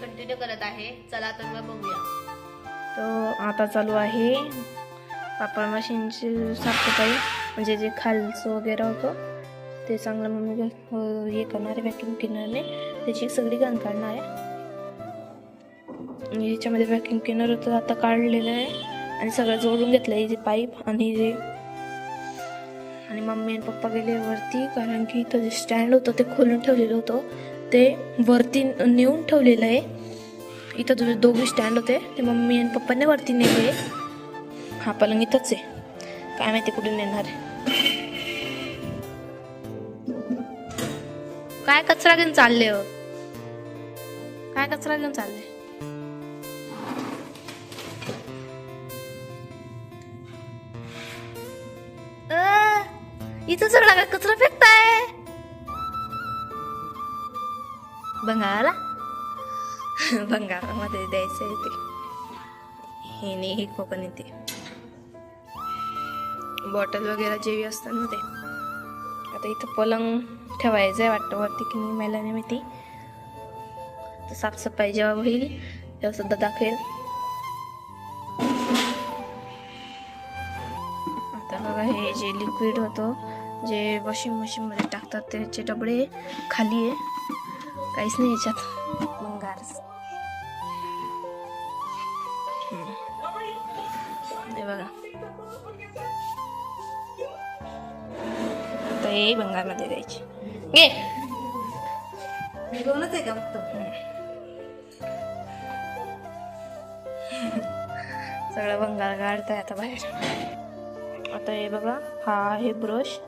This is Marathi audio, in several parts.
कंटिन्यू करत आहे. चला तर मग बघूया. तो आता चालू आहे. पापड मशीनची साफसफाई म्हणजे जे खालचं वगैरे होतं ते चांगलं मम्मी हो, हे करणार आहे व्हॅक्युम क्लिनरने त्याची सगळी घाण काढणार आहे. याच्यामध्ये व्हॅक्युम क्लिनर होतं आता काढलेलं आहे. आणि सगळं जोडून घेतलं आहे जे पाईप आणि जे आणि मम्मी आणि पप्पा गेले वरती कारण की इथं जे स्टँड होतं ते खोलून ठेवलेलं होतं. ते वरती नेऊन ठेवलेलं आहे. इथं तुझे दोघे स्टँड होते. ते मम्मी आणि पप्पाने वरती नेले. हा पलंग इथंच आहे. काय माहिती कुठे नेणार आहे. काय कचरा घेऊन चालले हो? काय कचरा घेऊन चालले? इथं सगळा काय कचरा फेकताय. बंगाला भंगारामध्ये द्यायचं आहे ते हे नाही हे कोकण येते बॉटल वगैरे जेवी असतात ना ते आता इथं पलंग ठेवायचं आहे वाटतं वरती की नाही मला नाही माहिती तर साफसफाई जेव्हा होईल तेव्हा सुद्धा दाखवेल आता बघा हे जे लिक्विड होतं जे वॉशिंग मशीनमध्ये टाकतात त्याचे डबडे खाली आहे काहीच नाही याच्यात मंगार बघा. आता हे बंगालमध्ये द्यायचे. घे. दोनच आहे का फक्त? सगळं बंगाल काढताय आता बाहेर. आता हे बघा हा आहे ब्रश.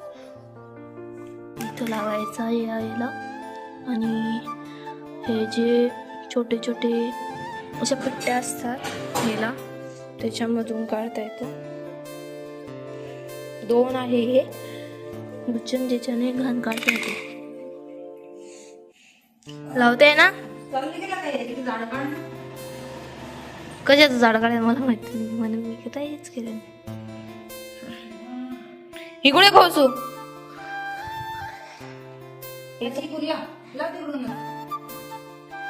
इथं लावायचा आहे याला आणि हे जे छोटे छोटे अशा पट्ट्या असतात ह्याला त्याच्यामधून काढता येतं. दोन आहे हे. बच्चन ज्याच्याने घाण काढता येते. लावते ना? कशाचं झाड काढायला मला माहिती म्हणून मी काय हेच केलं इकडे खोसू.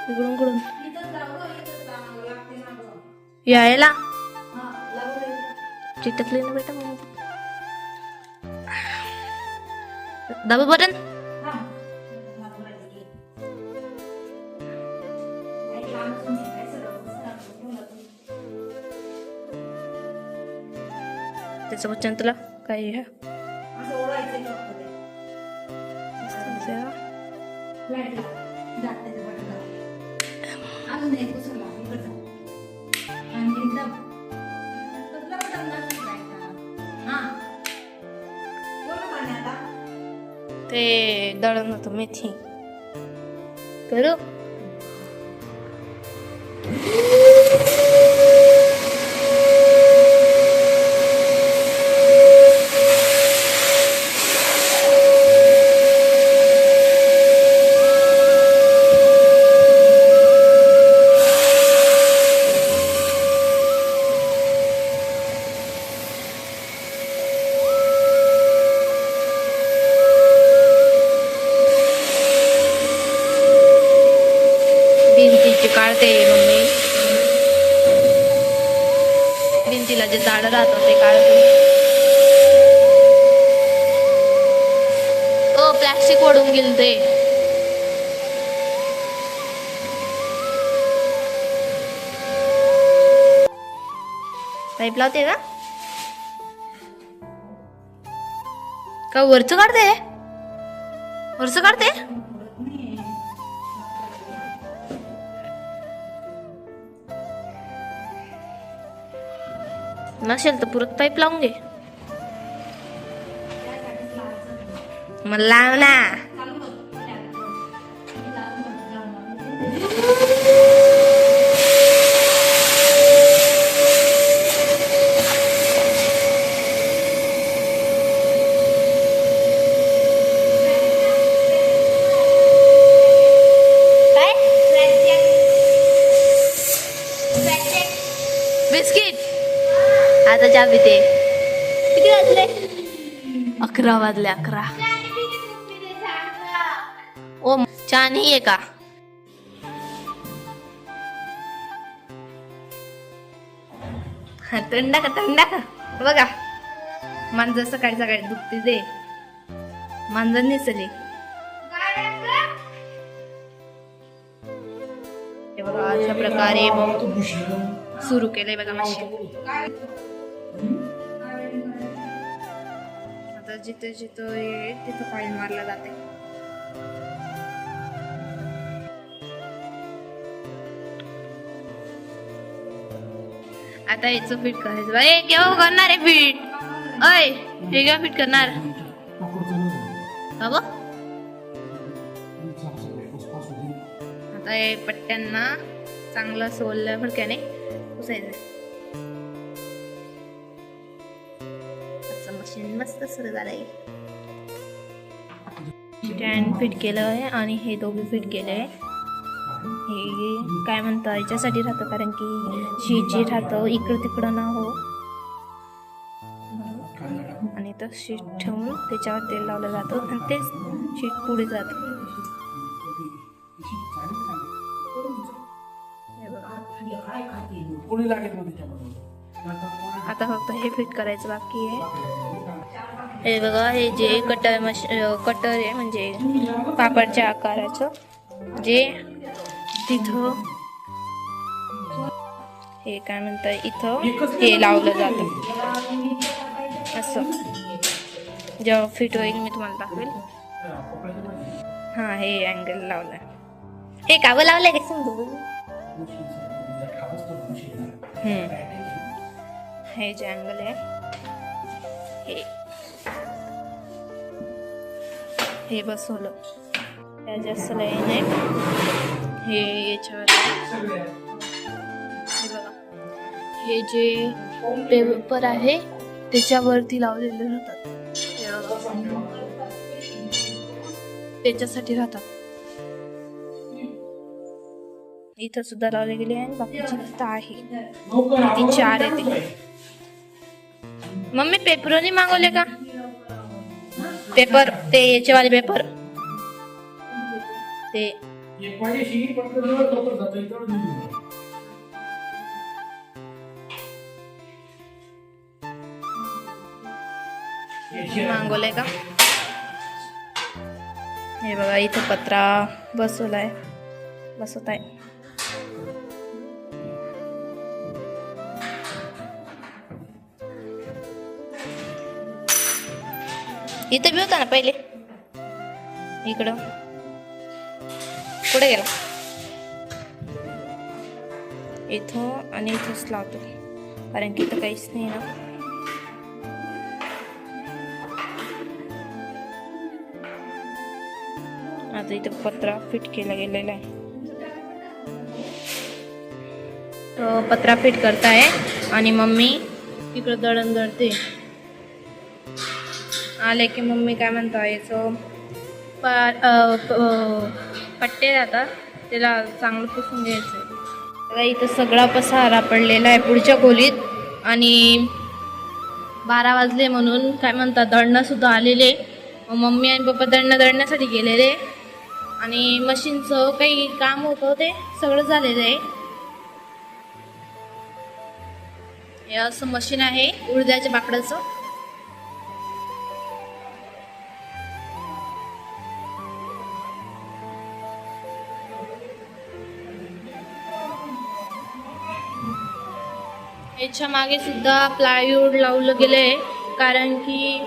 इकडून कडून यायला. चिटकले ना बेटा मग दाबा बटन. त्याचं बच्चन तुला काय ह्या ते दळण होतं मेथी करू नाशिक प्लॅस्टिक ओढून गेल ते पाईप लावते का? का वरचं काढते? वरचं काढते? नसेल तर पुरत पाईप लावून घे. मग लाव ना काय बिस्किट आता जा पिते किती वाजले अकरा वाजले अकरा चहा नाही आहे का हा थंडा का थंडा का बघा मांजर सकाळी सकाळी दुखते दे मांजर निसले बघा अशा प्रकारे सुरू केलंय बघा मशीन आता जिथे जिथं येईल तिथं कॉईल मारला जाते आता याचं फिट करायचं. बा, केव्हा करणार आहे फिट अय हे केव्हा फिट करणार. बाबा. आता हे पट्ट्यांना चांगलं सोललं फडक्याने पुसायचं मशीन मस्त सुरू झालंय. स्टँड फिट केलं आहे आणि हे दोघे फिट केले आहे हे काय म्हणतात याच्यासाठी राहतं कारण की शीट जे राहतं इकडं तिकडं ना हो. आणि तर शीट ठेवून त्याच्यावर तेल लावलं जातं आणि तेच शीट पुढे जातं. हे आता फक्त हे फिट करायचं बाकी आहे. हे बघा हे जे कटर मश कटर आहे म्हणजे पापडच्या आकाराचं जे तिथं. हे काय म्हणतात इथं? हे लावलं जातं. असं. जेव्हा फिट होईल मी तुम्हाला दाखवेल. हां हे अँगल लावलंय. हे कावं लावलंय का सांगू हम्म. हे जे अँगल आहे हे. हे बसवलं. त्या जास्त लाईन आहे. हे याच्यावर हे बघा. हे जे पेपर आहे त्याच्यावरती लावलेले राहतात. त्याच्यासाठी राहतात. इथं सुद्धा लावले गेले आहे आणि बाकीची इथं आहे. ती चार आहे ती मम्मी पेपरोनी मागवले का? पेपर ते याचेवाले पेपर. ते एक पाहिजे पटकन जवळ लवकर जातं इकडं देऊन देऊ. मागवलंय का? हे बघा इथं पत्रा बसवलाय. बसवत आहे इथं बी होता ना पहिले? इकडं. कुठे गेला इथं आणि इथंच लावतो कारण की इथं काहीच नाही ना. आता इथं पत्रा फिट केला गेलेला आहे. तो पत्रा फिट करताय आणि मम्मी तिकडं दळण दळते. आले की मम्मी काय म्हणता याचं पा पट्टे जातात त्याला चांगलं पुसून घ्यायचं आता इथं सगळा पसारा पडलेला आहे पुढच्या खोलीत आणि बारा वाजले म्हणून काय म्हणतात दळणंसुद्धा आलेले. मम्मी आणि पप्पा दळणं दळण्यासाठी गेलेले. आणि मशीनचं काही काम होतं ते सगळं झालेलं आहे. हे असं मशीन आहे उडद्याच्या बाकड्याचं त्याच्यामागे सुद्धा प्लायवूड लावलं गेलंय. कारण की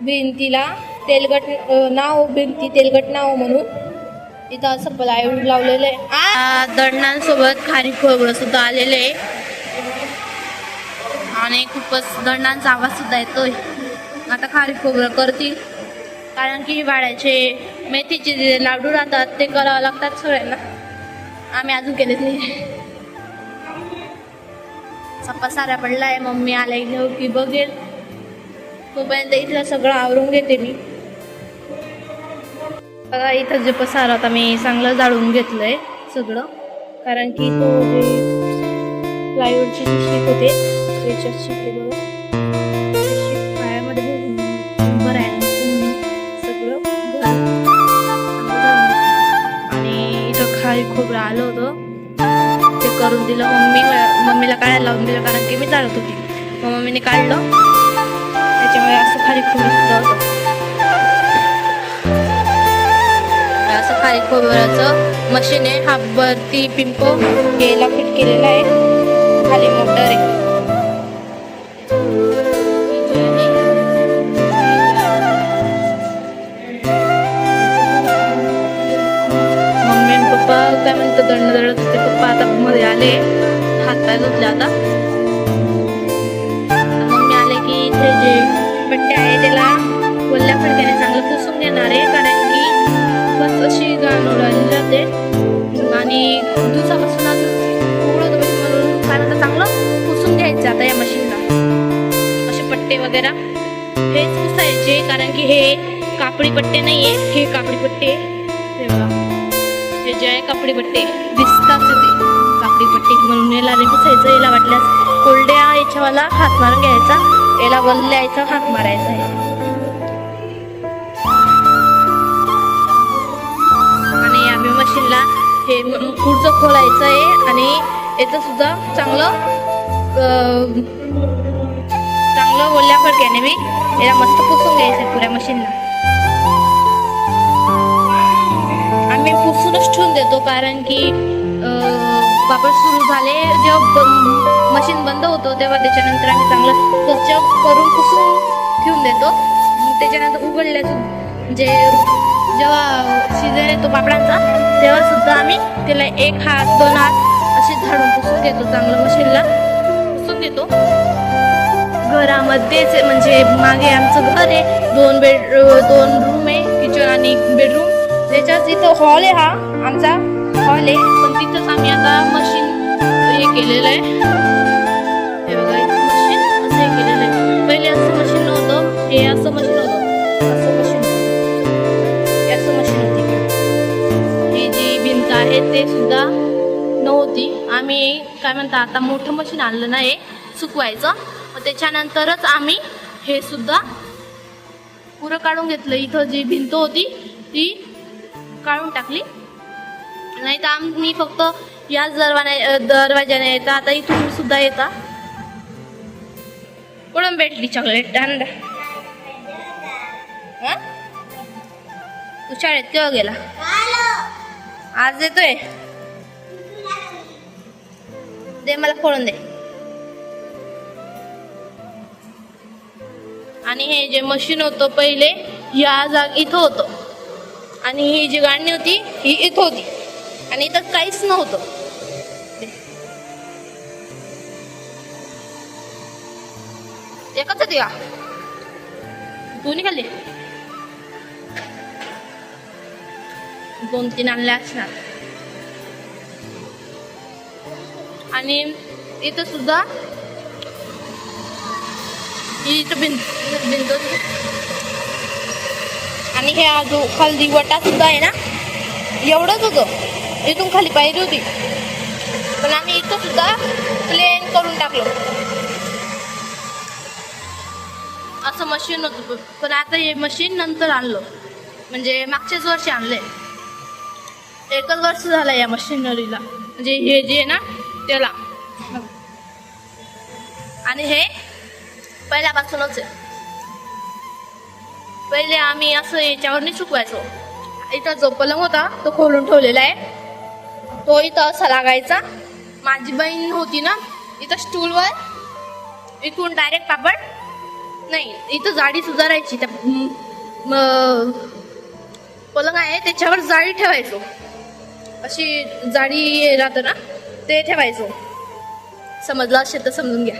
भिंतीला तेलकट नाव भिंती तेलकट नाव म्हणून. इथं असं प्लायवूड लावलेलं आहे दंडांसोबत खारी खोबरं सुद्धा आलेलं आहे आणि खूपच दंडांचा आवाज सुद्धा येतोय. आता खारी खोबरं करतील. कारण की हिवाळ्याचे मेथीचे जे लाडू राहतात ते करावं लागतात सगळ्यांना. आम्ही अजून केलेच नाही. असा पसारा आहे मम्मी आला घेऊ की बघेल. तोपर्यंत इथलं सगळं आवरून घेते मी. बघा इथं जे पसारा होता मी चांगलं जाळून घेतलंय सगळं. कारण की तो जे प्लायवूडची शिक होते त्याच्यात शिकले बघा. करून दिलं. मम्मी मम्मीला काढायला लावून दिलं कारण की मी चालत होती. मग मम्मीने काढलं. त्याच्यामुळे असं खाली खोबरं होतं. असं खाली खोबऱ्याचं मशीन आहे. हा वरती पिंपो याला फिट केलेला आहे. खाली मोटर आहे. मम्मी आणि पप्पा काय म्हणतात आता मध्ये आले. हात पाय धुतले आता. आता मम्मी आले की इथे जे पट्टे आहे त्याला ओल्या फडक्याने चांगलं पुसून घेणार आहे. कारण की बस अशी गाण उडाली जाते. आणि दिवसापासून आज म्हणून कारण चांगलं पुसून घ्यायचं आता या मशीनला. असे पट्टे वगैरे. हेच पुसायचे कारण की हे कापडी पट्टे नाहीये. हे कापडी पट्टे. आहे. हे जे आहे कापडी पट्टे. दिसतात ते कापडी म्हणून याला नाही पुसायचं याला वाटल्यास कोरड्या याच्यावाला हात मारून घ्यायचा. याला वल्ल्यायचा हात मारायचा. आहे आणि आम्ही मशीनला हे पुढचं खोलायचं आहे आणि याचं सुद्धा चांगलं चांगलं ओल्या फडक्याने मी याला मस्त पुसून घ्यायचं आहे पुऱ्या मशीनला. आम्ही पुसूनच ठेवून देतो कारण की वापर सुरू झाले. जेव्हा मशीन बंद होतो तेव्हा त्याच्यानंतर आम्ही चांगलं स्वच्छ करून पुसून ठेवून देतो. त्याच्यानंतर उघडल्याचं जे जेव्हा शिजन येतो पापडांचा तेव्हा सुद्धा आम्ही त्याला एक हात दोन हात असे झाडून पुसून देतो चांगलं मशीनला पुसून देतो. घरामध्येच म्हणजे मागे आमचं घर आहे. दोन बेड दोन रूम आहे किचन आणि बेडरूम त्याच्याच इथं हॉल आहे हा आमचा हॉल आहे. तिथंच आम्ही आता मशीन हे केलेलं आहे. हे बघा इथं मशीन असं हे केलेलं आहे. पहिले असं मशीन नव्हतं हे असं मशीन होतं. असं मशीन असं मशीन होती. ही जी भिंत आहे ते सुद्धा नव्हती. आम्ही काय म्हणता आता मोठं मशीन आणलं नाही सुकवायचं. मग त्याच्यानंतरच आम्ही हे सुद्धा पुरं काढून घेतलं. इथं जी भिंत होती ती काढून टाकली. नाही तर आम्ही फक्त याच दरवाने दरवाजाने येता. आता इथून सुद्धा येता. कुठून भेटली चॉकलेट आणला तू शाळेत केव्हा गेला? आज येतोय. दे मला फोडून दे. आणि हे जे मशीन होतं पहिले या जाग इथं होतं. आणि ही जी गाणी होती ही इथं होती. आणि इथं काहीच नव्हतं. एकच होती का? दोन्ही खाल्ली दोन तीन आणल्या असणार. आणि इथं सुद्धा इथं भिंत भिंत होती. आणि हे हा जो खाली वटा सुद्धा आहे ना एवढंच होतं. इथून खाली पाहिजे होती. पण आम्ही इथं सुद्धा प्लेन करून टाकलो. असं मशीन होतं पण आता हे मशीन नंतर आणलं. म्हणजे मागच्याच वर्षी आणलंय. एकच वर्ष झालं या मशीनरीला म्हणजे हे जे आहे ना त्याला. आणि हे पहिल्यापासूनच आहे. पहिले आम्ही असं याच्यावर नाही सुकवायचो. इथं जो पलंग होता तो खोलून ठेवलेला आहे. तो इथं असा लागायचा. माझी बहीण होती ना इथं स्टूलवर इथून डायरेक्ट पापड नाही इथं जाडी सुधारायची. त्या पलंग आहे त्याच्यावर जाळी ठेवायचो. अशी जाळी राहतं ना ते ठेवायचो. समजलं असेल तर समजून घ्या.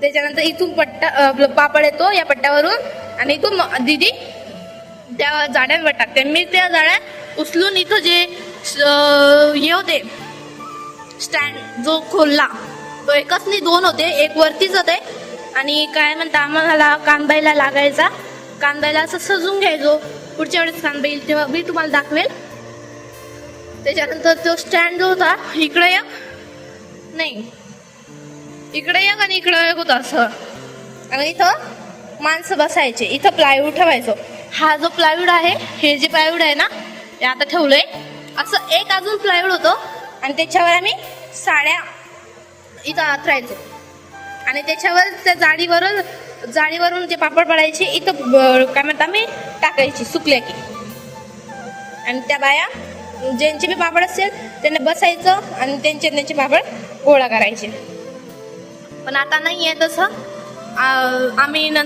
त्याच्यानंतर इथून पट्टा आपलं पापड येतो या पट्ट्यावरून. आणि इथून दिदी दीदी त्या जाड्यांवर टाकते. मी त्या जाड्या उचलून इथं जे स- हे होते स्टँड जो खोलला तो एकच नाही दोन होते एक वरतीच होते आणि काय म्हणता आम्हाला कानबाईला लागायचा कानबाईला असं सजून घ्यायचो पुढच्या वेळेस कानबाई येईल तेव्हा मी तुम्हाला दाखवेल त्याच्यानंतर तो स्टँड जो होता इकडे एक नाही इकडे एक आणि इकडे एक होता असं आणि इथं माणसं बसायचे इथं प्लायवूड ठेवायचो हा जो प्लायवूड आहे हे जे प्लायवूड आहे ना ते आता ठेवलंय असं एक अजून प्लायवूड होतं. आणि त्याच्यावर आम्ही साड्या इथं आथरायचो आणि त्याच्यावर त्या जाळीवरून जाळीवरून जे पापड पडायचे इथं ब- काय म्हणता आम्ही टाकायची सुकल्या की. आणि त्या बाया ज्यांचे बी पापड असेल त्यांना बसायचं आणि त्यांचे त्यांचे पापड गोळा करायचे. पण आता नाही आहे तसं. आम्ही न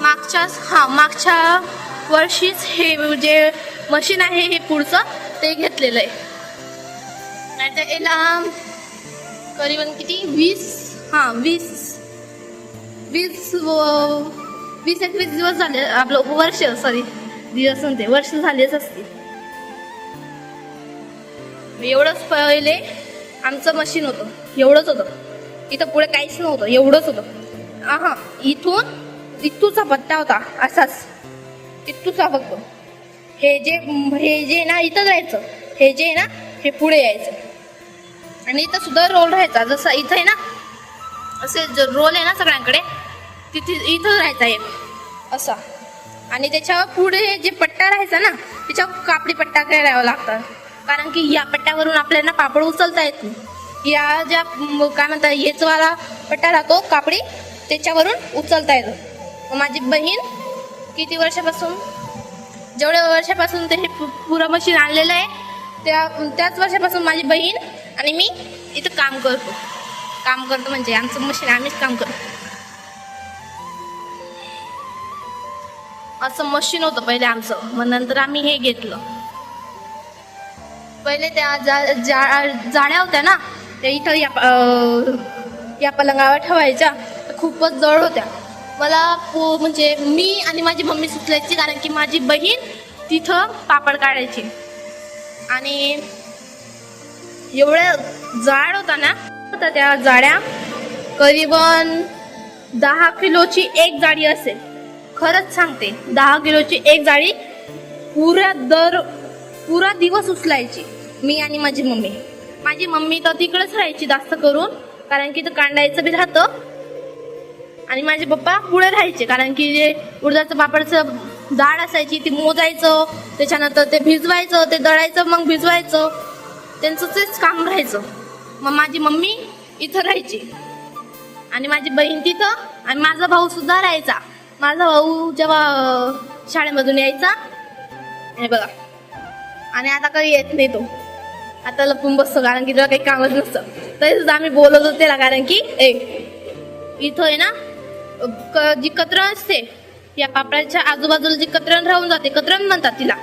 मागच्याच हां मागच्या वर्षीच हे जे मशीन आहे हे पुढचं ते घेतलेलं आहे. नाहीतर याला करीबन किती? वीस? हां वीस. वीस व- वीस एकवीस दिवस झाले आपलं वर्ष सॉरी दिवस म्हणते वर्ष झालेच असतील. एवढंच पहिले आमचं मशीन होतं एवढंच होतं. इथं पुढे काहीच नव्हतं एवढंच होतं. हा इथून इथूचा पत्ता होता असाच. इथूचा फक्त हे जे हे जे ना इथं जायचं हे जे आहे ना हे पुढे यायचं. आणि इथं सुद्धा रोल राहायचा. जसं इथं आहे ना असे रोल आहे ना सगळ्यांकडे तिथे इथं राहायचा एक. असा. आणि त्याच्यावर पुढे जे पट्टा राहायचा ना त्याच्यावर कापडी पट्टा करावा लागतात कारण की या पट्ट्यावरून आपल्याला पापड उचलता येत नाही. या ज्या काय म्हणतात येचवाला पट्टा राहतो कापडी त्याच्यावरून उचलता येतो. माझी बहीण किती वर्षापासून? जेवढ्या वर्षापासून ते हे पु- पुरं मशीन आणलेलं आहे त्या त्याच वर्षापासून माझी बहीण आणि मी इथं काम करतो. काम करतो म्हणजे आमचं मशीन आम्हीच काम करतो. असं मशीन होतं पहिले आमचं. मग नंतर आम्ही हे घेतलं. पहिले त्या जा- जा- जाळ्या होत्या ना त्या इथं या या पलंगावर ठेवायच्या. खूपच जड होत्या. मला म्हणजे मी आणि माझी मम्मी सुचलायची कारण की माझी बहीण तिथं पापड काढायची. आणि एवढ्या जाड होता ना होता त्या जाड्या करीबन दहा किलोची एक जाडी असेल. खरंच सांगते दहा किलोची एक जाळी पुरा दर पुरा दिवस उचलायची मी आणि माझी मम्मी. माझी मम्मी तर तिकडेच राहायची जास्त करून कारण की तर कांडायचं बी राहतं आणि माझे पप्पा पुढे राहायचे कारण की जे उडदाचं पापडचं जाड असायची ती मोजायचं त्याच्यानंतर ते भिजवायचं ते दळायचं मग भिजवायचं. त्यांचं तेच काम राहायचं. मग माझी मम्मी इथं राहायची. आणि माझी बहीण तिथं आणि माझा भाऊ सुद्धा राहायचा. माझा भाऊ जेव्हा शाळेमधून यायचा हे बघा. आणि आता काही येत नाही तो. आता लपून बसतो कारण की त्याला काही कामच नसतं. तरी सुद्धा आम्ही बोलत होतो त्याला कारण की ए इथं आहे ना क- जी कतरण असते या पापडाच्या आजूबाजूला जी कतरण राहून जाते कतरण म्हणतात तिला.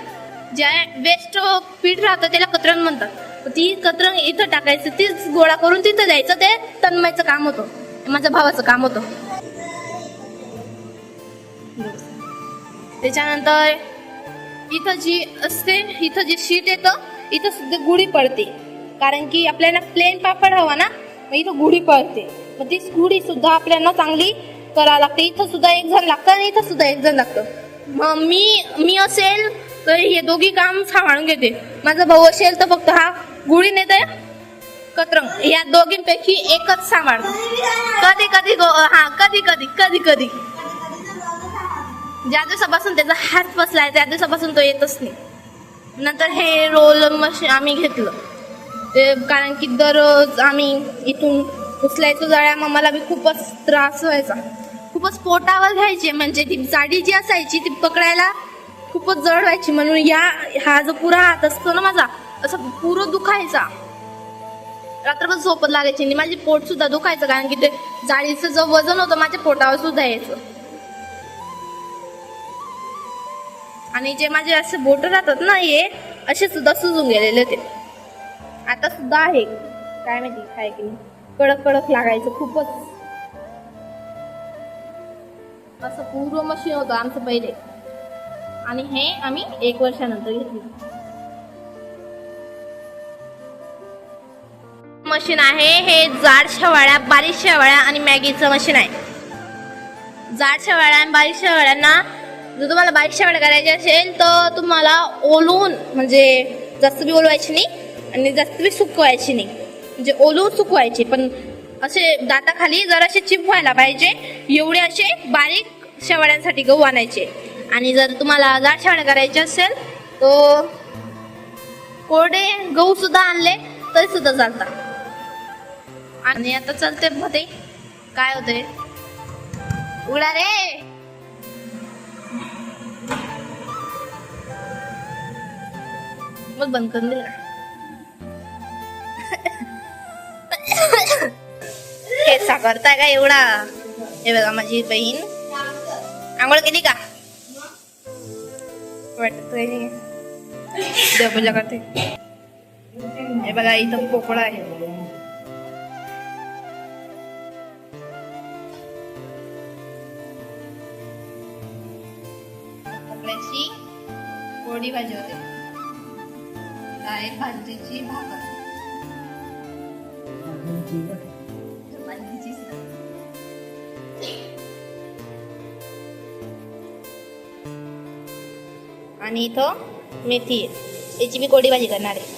ज्या वेस्ट पीठ राहतं त्याला कतरण म्हणतात. ती कतरण इथं टाकायचं तीच गोळा करून तिथं द्यायचं ते तन्मयचं काम होतं. माझ्या भावाचं काम होतं. त्याच्यानंतर इथं जी असते इथं जी शीट येतं इथं सुद्धा गुढी पडते. कारण की आपल्याला प्लेन पापड हवा ना मग इथं गुढी पडते. मग ती गुढी सुद्धा आपल्याला चांगली करावं लागते. इथं सुद्धा एक जण लागतं आणि इथं सुद्धा एक जण लागतं. मग मी मी असेल तर हे दोघी काम सांभाळून घेते. माझा भाऊ असेल तर फक्त हा गुढी नेते कतरंग. या दोघींपैकी एकच सांभाळतो कधी कधी हा कधी कधी कधी कधी. ज्या दिवसापासून त्याचा हात बसलाय त्या दिवसापासून तो येतच नाही. नंतर हे रोल मशीन आम्ही घेतलं. ते कारण की दररोज आम्ही इथून उचलायचो जाळ्या मग मला बी खूपच त्रास व्हायचा. खूपच पोटावर घ्यायचे. म्हणजे ती जाडी जी असायची ती पकडायला खूपच जड व्हायची. म्हणून या हा जो पुरा हात असतो ना माझा असं पुरं दुखायचा. रात्रभर झोपत लागायची आणि माझे पोट सुद्धा दुखायचं कारण की ते जाळीचं जो वजन होतं माझ्या पोटावर सुद्धा यायचं. आणि जे माझे असे बोट राहतात ना हे असे सुद्धा सुजून गेलेले ते. आता सुद्धा आहे. काय माहिती काय की नाही? कडक कडक लागायचं खूपच. असं पूर्व मशीन होतं आमचं पहिले. आणि हे आम्ही एक वर्षानंतर घेतलं. मशीन आहे हे जाड शेवाळ्या बारीक शेवाळ्या आणि मॅगीचं मशीन आहे. जाड शेवाळ्या आणि बारीक शेवाळ्यांना जर तुम्हाला बारीक शेवाळ्या करायचे असेल तर तुम्हाला ओलून म्हणजे जास्त बी ओलवायची नाही आणि जास्त बी सुकवायची नाही. म्हणजे ओलून सुकवायची पण असे दाताखाली जरासे चिप व्हायला पाहिजे. एवढे असे बारीक शेवाळ्यांसाठी गहू आणायचे. आणि जर तुम्हाला जाड शेवाळ्या करायचे असेल तर कोरडे गहू सुद्धा आणले तरी सुद्धा चालतात. आणि आता चालते मध्ये काय होतंय? उडा रे! मग बंद करून दिला. हे साकारताय का एवढा? हे बघा माझी बहीण. आंघोळ केली का? वाटत नाही देवपूजा करते. हे बघा इथं पोकळा आहे. पोकळ्याची पोळी भाजी होते. भाजीची भाकर. आणि इथं मेथी आहे याची मी कोडी भाजी करणार आहे